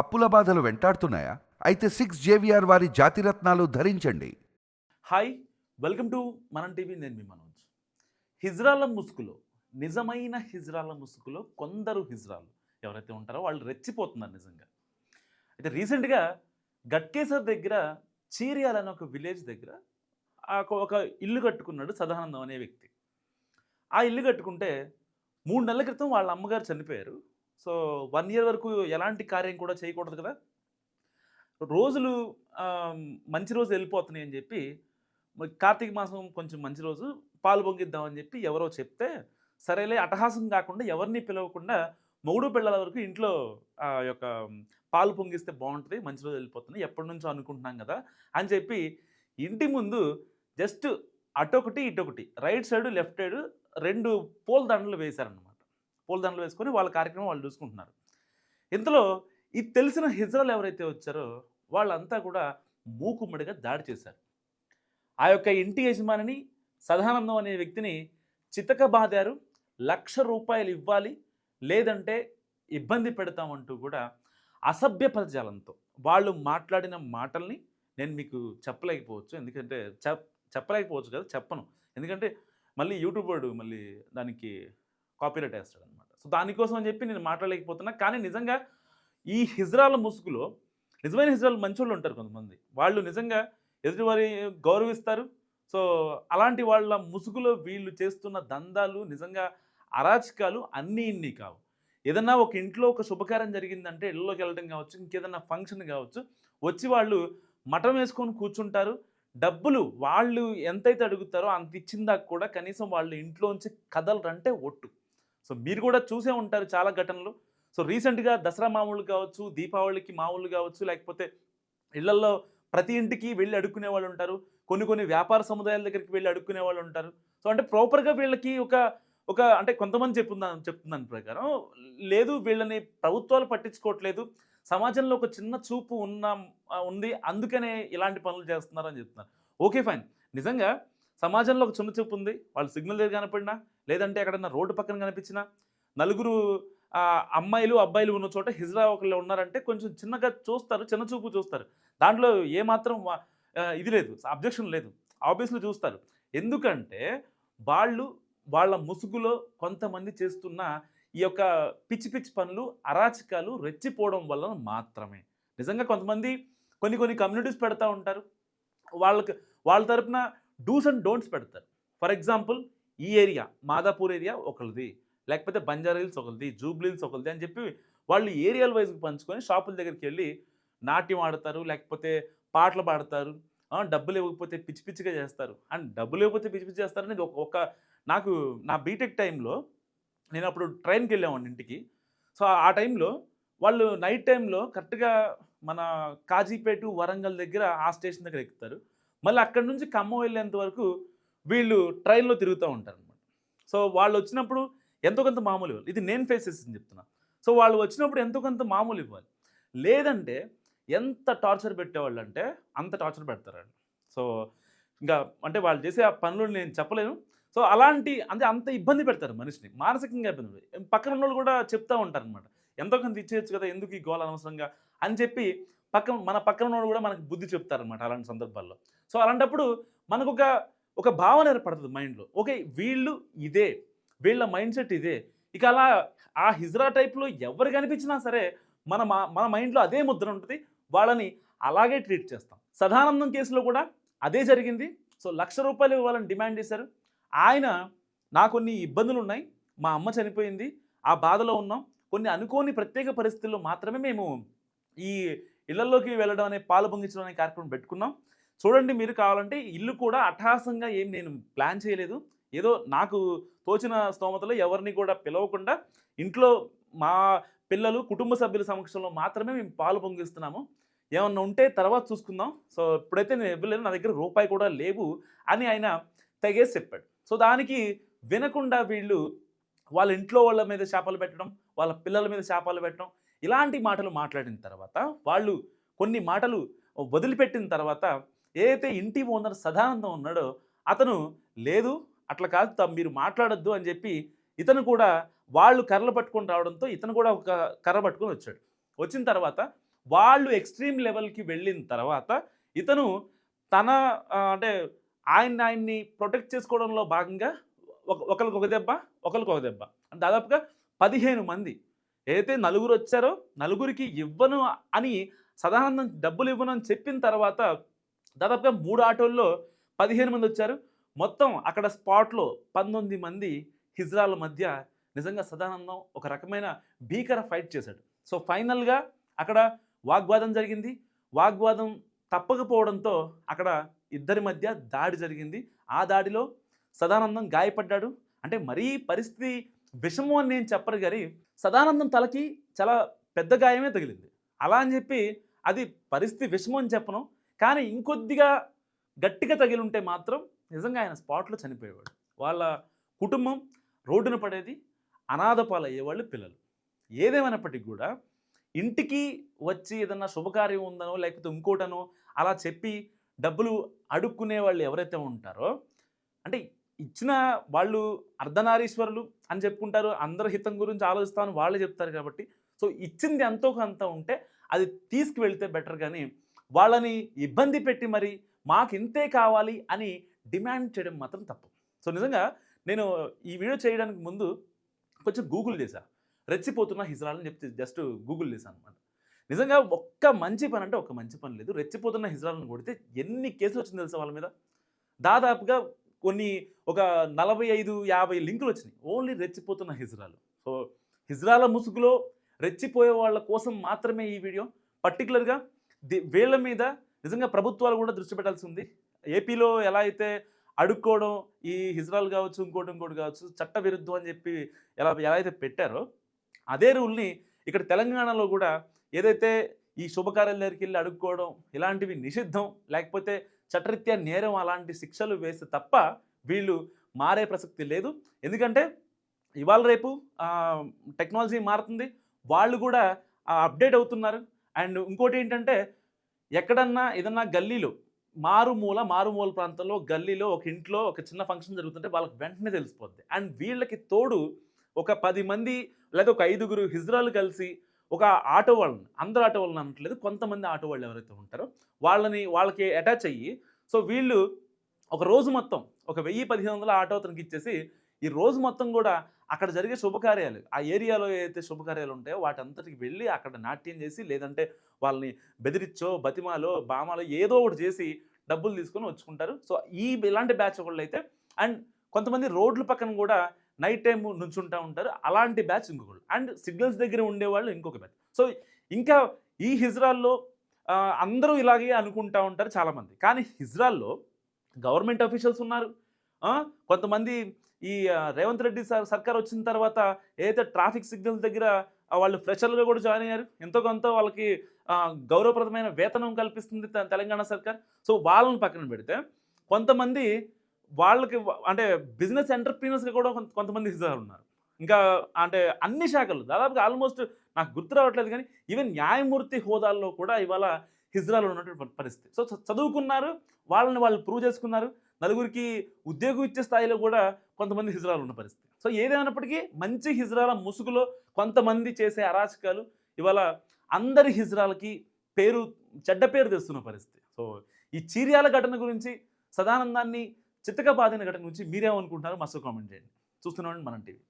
అప్పుల బాధలు వెంటాడుతున్నాయా? అయితే సిక్స్ జేవిఆర్ వారి జాతిరత్నాలు ధరించండి. Hi welcome to Manam TV నేను మీ మనోజ్. హిజ్రాల ముసుగులో నిజమైన హిజ్రాల ముసుగులో కొందరు హిజ్రాలు ఎవరైతే ఉంటారో వాళ్ళు రెచ్చిపోతున్నారు నిజంగా. అయితే రీసెంట్గా గట్కేసర్ దగ్గర చీరియాల్ అనే ఒక విలేజ్ దగ్గర ఆ ఒక ఇల్లు కట్టుకున్నాడు సదానందం అనే వ్యక్తి. ఆ ఇల్లు కట్టుకుంటే మూడు నెలల క్రితం వాళ్ళ అమ్మగారు చనిపోయారు. సో వన్ ఇయర్ వరకు ఎలాంటి కార్యం కూడా చేయకూడదు కదా. రోజులు మంచి రోజు వెళ్ళిపోతున్నాయి అని చెప్పి కార్తీక మాసం కొంచెం మంచి రోజు పాలు పొంగిద్దామని చెప్పి ఎవరో చెప్తే సరేలే అటహాసం కాకుండా ఎవరిని పిలవకుండా మొగుడు పిల్లల వరకు ఇంట్లో ఆ యొక్క పాలు పొంగిస్తే బాగుంటుంది మంచి రోజు వెళ్ళిపోతుంది ఎప్పటి నుంచో అనుకుంటున్నాం కదా అని చెప్పి ఇంటి ముందు జస్ట్ అటొకటి ఇటొకటి రైట్ సైడ్ లెఫ్ట్ సైడ్ రెండు పూల దండలు వేశారనమాట పూలదండలు వేసుకొని వాళ్ళ కార్యక్రమం వాళ్ళు చూసుకుంటున్నారు. ఇంతలో ఇది తెలిసిన హిజ్రాలు ఎవరైతే వచ్చారో వాళ్ళంతా కూడా మూకుమ్మడిగా దాడి చేశారు. ఆ యొక్క ఇంటి యజమానిని సదానందం అనే వ్యక్తిని చితక బాదారు లక్ష రూపాయలు ఇవ్వాలి లేదంటే ఇబ్బంది పెడతామంటూ కూడా అసభ్య పదజాలంతో వాళ్ళు మాట్లాడిన మాటల్ని నేను మీకు చెప్పలేకపోవచ్చు. ఎందుకంటే చెప్పలేకపోవచ్చు కదా చెప్పను. ఎందుకంటే మళ్ళీ యూట్యూబ్ వాడు మళ్ళీ దానికి కాపీరైట్ వేస్తాడు సో దానికోసం అని చెప్పి నేను మాట్లాడలేకపోతున్నా. కానీ నిజంగా ఈ హిజ్రాల ముసుగులో నిజమైన హిజ్రాలు మంచోళ్ళు ఉంటారు కొంతమంది. వాళ్ళు నిజంగా ఎదుటివారి గౌరవిస్తారు. సో అలాంటి వాళ్ళ ముసుగులో వీళ్ళు చేస్తున్న దందాలు నిజంగా అరాచకాలు అన్నీ ఇన్ని కావు. ఏదన్నా ఒక ఇంట్లో ఒక శుభకారం జరిగిందంటే ఇళ్ళలోకి వెళ్ళడం కావచ్చు ఇంకేదన్నా ఫంక్షన్ కావచ్చు వచ్చి వాళ్ళు మఠం వేసుకొని కూర్చుంటారు. డబ్బులు వాళ్ళు ఎంతైతే అడుగుతారో అంత ఇచ్చిందాక కూడా కనీసం వాళ్ళు ఇంట్లోంచి కదలరంటే ఒట్టు. సో మీరు కూడా చూసే ఉంటారు చాలా ఘటనలు. సో రీసెంట్గా దసరా మామూలు కావచ్చు దీపావళికి మామూలు కావచ్చు లేకపోతే ఇళ్ళలో ప్రతి ఇంటికి వెళ్ళి అడుక్కునే వాళ్ళు ఉంటారు. కొన్ని కొన్ని వ్యాపార సముదాయాల దగ్గరికి వెళ్ళి అడుక్కునే వాళ్ళు ఉంటారు. సో అంటే ప్రాపర్గా వీళ్ళకి ఒక ఒక అంటే కొంతమంది చెప్తుందని చెప్తుందని ప్రకారం లేదు వీళ్ళని ప్రభుత్వాలు పట్టించుకోవట్లేదు. సమాజంలో ఒక చిన్న చూపు ఉన్న ఉంది. అందుకనే ఇలాంటి పనులు చేస్తున్నారని చెప్తున్నారు. Okay fine. నిజంగా సమాజంలో ఒక చిన్న చూపు ఉంది. వాళ్ళు సిగ్నల్ దగ్గర కనపడినా లేదంటే ఎక్కడన్నా రోడ్డు పక్కన కనిపించిన నలుగురు అమ్మాయిలు అబ్బాయిలు ఉన్న చోట హిజ్రా ఒకళ్ళు ఉన్నారంటే కొంచెం చిన్నగా చూస్తారు చిన్న చూపు చూస్తారు. దాంట్లో ఏమాత్రం ఇది లేదు అబ్జెక్షన్ లేదు. ఆబ్వియస్లీ చూస్తారు. ఎందుకంటే వాళ్ళు వాళ్ళ ముసుగులో కొంతమంది చేస్తున్న ఈ యొక్క పిచ్చి పిచ్చి పనులు అరాచకాలు రెచ్చిపోవడం వలన మాత్రమే. నిజంగా కొంతమంది కొన్ని కొన్ని కమ్యూనిటీస్ పెడతా ఉంటారు. వాళ్ళకి వాళ్ళ తరపున డూస్ అండ్ డోంట్స్ పెడతారు. ఫర్ ఎగ్జాంపుల్ ఈ ఏరియా మాదాపూర్ ఏరియా ఒకరిది లేకపోతే బంజారా హిల్స్ ఒకరిది జూబ్లీ హిల్స్ ఒకరిది అని చెప్పి వాళ్ళు ఏరియాల వైజ్కి పంచుకొని షాపుల దగ్గరికి వెళ్ళి నాట్యం ఆడతారు లేకపోతే పాటలు పాడతారు డబ్బులు ఇవ్వకపోతే పిచ్చి పిచ్చిగా చేస్తారు. అండ్ డబ్బులు ఇవ్వకపోతే పిచ్చి పిచ్చి చేస్తారు అనేది ఒక- ఒక నాకు నా బీటెక్ టైంలో నేను అప్పుడు ట్రైన్కి వెళ్ళామండి ఇంటికి. సో ఆ టైంలో వాళ్ళు నైట్ టైంలో కరెక్ట్గా మన కాజీపేట వరంగల్ దగ్గర ఆ స్టేషన్ దగ్గర ఎక్కుతారు. మళ్ళీ అక్కడి నుంచి ఖమ్మం వెళ్ళేంత వరకు వీళ్ళు ట్రైన్లో తిరుగుతూ ఉంటారు అనమాట సో వాళ్ళు వచ్చినప్పుడు ఎంతో కొంత మామూలు ఇవ్వాలి. ఇది నేను ఫేస్ చేసింది చెప్తున్నా. సో వాళ్ళు వచ్చినప్పుడు ఎంతో కొంత మామూలు ఇవ్వాలి. లేదంటే ఎంత టార్చర్ పెట్టేవాళ్ళు అంటే అంత టార్చర్ పెడతారు వాళ్ళు. సో ఇంకా అంటే వాళ్ళు చేసే ఆ పనులు నేను చెప్పలేను. సో అలాంటి అంటే అంత ఇబ్బంది పెడతారు మనిషిని. మానసికంగా ఇబ్బంది పక్కన ఉన్న వాళ్ళు కూడా చెప్తూ ఉంటారు అనమాట ఎంతో కొంత ఇచ్చేయచ్చు కదా ఎందుకు ఈ గోల అనవసరంగా అని చెప్పి పక్కన మన పక్కన ఉన్నవాడు కూడా మనకు బుద్ధి చెప్తారనమాట అలాంటి సందర్భాల్లో. సో అలాంటప్పుడు మనకు ఒక భావన ఏర్పడుతుంది మైండ్లో. ఓకే వీళ్ళు ఇదే వీళ్ళ మైండ్ సెట్ ఇదే. ఇక అలా ఆ హిజ్రా టైప్లో ఎవరు కనిపించినా సరే మన మా- మన మైండ్లో అదే ముద్ర ఉంటుంది. వాళ్ళని అలాగే ట్రీట్ చేస్తాం. సదానందం కేసులో కూడా అదే జరిగింది. సో లక్ష రూపాయలు ఇవ్వాలని డిమాండ్ చేశారు. ఆయన నా కొన్ని ఇబ్బందులు ఉన్నాయి మా అమ్మ చనిపోయింది. ఆ బాధలో ఉన్నాం. కొన్ని అనుకోని ప్రత్యేక పరిస్థితుల్లో మాత్రమే మేము ఈ ఇళ్ళలోకి వెళ్ళడం అనే పాలు పొంగించడం అనే కార్యక్రమం పెట్టుకున్నాం. చూడండి మీరు కావాలంటే ఇల్లు కూడా అట్టహాసంగా ఏం నేను ప్లాన్ చేయలేదు. ఏదో నాకు తోచిన స్తోమతలో ఎవరిని కూడా పిలవకుండా ఇంట్లో మా పిల్లలు కుటుంబ సభ్యుల సమక్షంలో మాత్రమే మేము పాలు పొంగిస్తున్నాము. ఏమన్నా ఉంటే తర్వాత చూసుకుందాం. సో ఇప్పుడైతే నేను ఇవ్వలేను నా దగ్గర రూపాయి కూడా లేవు అని ఆయన తెగేసి చెప్పాడు. సో దానికి వినకుండా వీళ్ళు వాళ్ళ ఇంట్లో వాళ్ళ మీద చేపలు పెట్టడం వాళ్ళ పిల్లల మీద చేపలు పెట్టడం ఇలాంటి మాటలు మాట్లాడిన తర్వాత వాళ్ళు కొన్ని మాటలు వదిలిపెట్టిన తర్వాత ఏదైతే ఇంటి ఓనర్ సదానందం ఉన్నాడో అతను లేదు అట్లా కాదు తా- మీరు మాట్లాడొద్దు అని చెప్పి ఇతను కూడా వాళ్ళు కర్రలు పట్టుకొని రావడంతో ఇతను కూడా ఒక కర్ర పట్టుకొని వచ్చాడు. వచ్చిన తర్వాత వాళ్ళు ఎక్స్ట్రీమ్ లెవెల్కి వెళ్ళిన తర్వాత ఇతను తన అంటే ఆయన్ని ఆయన్ని ప్రొటెక్ట్ చేసుకోవడంలో భాగంగా ఒక ఒకరికి ఒక దెబ్బ ఒకరికి ఒక దెబ్బ. దాదాపుగా పదిహేను మంది. ఏదైతే నలుగురు వచ్చారో నలుగురికి ఇవ్వను అని సదానందం డబ్బులు ఇవ్వను అని చెప్పిన తర్వాత దాదాపుగా మూడు ఆటోల్లో పదిహేను మంది వచ్చారు. మొత్తం అక్కడ స్పాట్లో పంతొమ్మిది మంది హిజ్రాల మధ్య నిజంగా సదానందం ఒక రకమైన భీకర ఫైట్ చేశాడు. సో ఫైనల్గా అక్కడ వాగ్వాదం జరిగింది. వాగ్వాదం తప్పకపోవడంతో అక్కడ ఇద్దరి మధ్య దాడి జరిగింది. ఆ దాడిలో సదానందం గాయపడ్డాడు. అంటే మరీ పరిస్థితి విషము అని నేను చెప్పరు కానీ సదానందం తలకి చాలా పెద్ద గాయమే తగిలింది. అలా అని చెప్పి అది పరిస్థితి విషమం అని చెప్పను. కానీ ఇంకొద్దిగా గట్టిగా తగిలుంటే మాత్రం నిజంగా ఆయన స్పాట్లో చనిపోయేవాడు. వాళ్ళ కుటుంబం రోడ్డున పడేది అనాథ పాలయ్యేవాళ్ళు పిల్లలు. ఏదేమైనప్పటికీ కూడా ఇంటికి వచ్చి ఏదన్నా శుభకార్యం ఉందనో లేకపోతే ఇంకోటనో అలా చెప్పి డబ్బులు అడుక్కునే వాళ్ళు ఎవరైతే ఉంటారో అంటే ఇచ్చిన వాళ్ళు అర్ధనారీశ్వరులు అని చెప్పుకుంటారు అందరి హితం గురించి ఆలోచిస్తామని వాళ్ళే చెప్తారు కాబట్టి సో ఇచ్చింది ఎంతో కొంత ఉంటే అది తీసుకువెళ్తే బెటర్ కానీ వాళ్ళని ఇబ్బంది పెట్టి మరి మాకు ఇంతే కావాలి అని డిమాండ్ చేయడం మాత్రం తప్పు. సో నిజంగా నేను ఈ వీడియో చేయడానికి ముందు కొంచెం గూగుల్ చేశా. రెచ్చిపోతున్న హిజ్రాలని చెప్తే జస్ట్ గూగుల్ చేశాను అనమాట నిజంగా ఒక్క మంచి పని అంటే ఒక్క మంచి పని లేదు. రెచ్చిపోతున్న హిజ్రాలను కొడితే ఎన్ని కేసులు వచ్చింది తెలుసా వాళ్ళ మీద? దాదాపుగా కొన్ని ఒక నలభై ఐదు యాభై లింకులు వచ్చినాయి. ఓన్లీ రెచ్చిపోతున్న హిజ్రాలు. సో హిజ్రాల ముసుగులో రెచ్చిపోయే వాళ్ళ కోసం మాత్రమే ఈ వీడియో. పర్టికులర్గా వీళ్ళ మీద నిజంగా ప్రభుత్వాలు కూడా దృష్టి పెట్టాల్సి ఉంది ఏపీలో ఎలా అయితే అడుక్కోవడం ఈ హిజ్రాల్ కావచ్చు ఇంకోటి ఇంకోటి కావచ్చు చట్ట విరుద్ధం అని చెప్పి ఎలా ఎలా అయితే పెట్టారో అదే రూల్ని ఇక్కడ తెలంగాణలో కూడా ఏదైతే ఈ శుభకార్యాల దగ్గరికి వెళ్ళి అడుక్కోవడం ఇలాంటివి నిషిద్ధం లేకపోతే చట్టరీత్యా నేరం అలాంటి శిక్షలు వేస్తే తప్ప వీళ్ళు మారే ప్రసక్తి లేదు. ఎందుకంటే ఇవాళ రేపు టెక్నాలజీ మారుతుంది. వాళ్ళు కూడా అప్డేట్ అవుతున్నారు. అండ్ ఇంకోటి ఏంటంటే ఎక్కడన్నా ఏదన్నా గల్లీలో మారుమూల మారుమూల ప్రాంతంలో గల్లీలో ఒక ఇంట్లో ఒక చిన్న ఫంక్షన్ జరుగుతుంటే వాళ్ళకి వెంటనే తెలిసిపోద్ది. అండ్ వీళ్ళకి తోడు ఒక పది మంది లేదా ఒక ఐదుగురు హిజ్రాలు కలిసి ఒక ఆటో వాళ్ళని అందరు ఆటో వాళ్ళని అనట్లేదు కొంతమంది ఆటో వాళ్ళు ఎవరైతే ఉంటారో వాళ్ళని వాళ్ళకి అటాచ్ అయ్యి సో వీళ్ళు ఒక రోజు మొత్తం ఒక వెయ్యి పదిహేను వందల ఆటో అతనికి ఇచ్చేసి ఈ రోజు మొత్తం కూడా అక్కడ జరిగే శుభకార్యాలు ఆ ఏరియాలో ఏదైతే శుభకార్యాలు ఉంటాయో వాటంతటికి వెళ్ళి అక్కడ నాట్యం చేసి లేదంటే వాళ్ళని బెదిరించో బతిమాలో బామాలో ఏదో ఒకటి చేసి డబ్బులు తీసుకొని వచ్చుకుంటారు. సో ఈ ఇలాంటి బ్యాచ్ ఒకళ్ళు అయితే అండ్ కొంతమంది రోడ్ల పక్కన కూడా నైట్ టైం నుంచుంటా ఉంటారు. అలాంటి బ్యాచ్ ఇంకొకళ్ళు. అండ్ సిగ్నల్స్ దగ్గర ఉండేవాళ్ళు ఇంకొక బ్యాచ్. సో ఇంకా ఈ హిజ్రాల్లో అందరూ ఇలాగే అనుకుంటా ఉంటారు చాలామంది. కానీ హిజ్రాల్లో గవర్నమెంట్ అఫీషియల్స్ ఉన్నారు. కొంతమంది ఈ రేవంత్ రెడ్డి సార్ సర్కార్ వచ్చిన తర్వాత ఏదైతే ట్రాఫిక్ సిగ్నల్ దగ్గర వాళ్ళు ఫ్రెషర్లుగా కూడా జాయిన్ అయ్యారు. ఎంతో కొంత వాళ్ళకి గౌరవప్రదమైన వేతనం కల్పిస్తుంది తెలంగాణ సర్కార్. సో వాళ్ళని పక్కన పెడితే కొంతమంది వాళ్ళకి అంటే బిజినెస్ ఎంటర్ప్రీనర్స్గా కూడా కొంత- కొంతమంది హిజార్ ఉన్నారు. ఇంకా అంటే అన్ని శాఖలు దాదాపుగా ఆల్మోస్ట్ నాకు గుర్తు రావట్లేదు కానీ ఈవెన్ న్యాయమూర్తి హోదాల్లో కూడా ఇవాళ హిజ్రాలు ఉన్నటువంటి పరిస్థితి. సో చదువుకున్నారు వాళ్ళని వాళ్ళు ప్రూవ్ చేసుకున్నారు. నలుగురికి ఉద్యోగం ఇచ్చే స్థాయిలో కూడా కొంతమంది హిజ్రాలు ఉన్న పరిస్థితి. సో ఏదేమైనప్పటికీ మంచి హిజ్రాల ముసుగులో కొంతమంది చేసే అరాచకాలు ఇవాళ అందరి హిజ్రాలకి పేరు చెడ్డ పేరు తెస్తున్న పరిస్థితి. సో ఈ చీర్యాల ఘటన గురించి సదానందాన్ని చిత్తక బాధిన ఘటన గురించి మీరేమనుకుంటున్నారో మస్తు కామెంట్ చేయండి. చూస్తున్నామండి మనం టీవీ.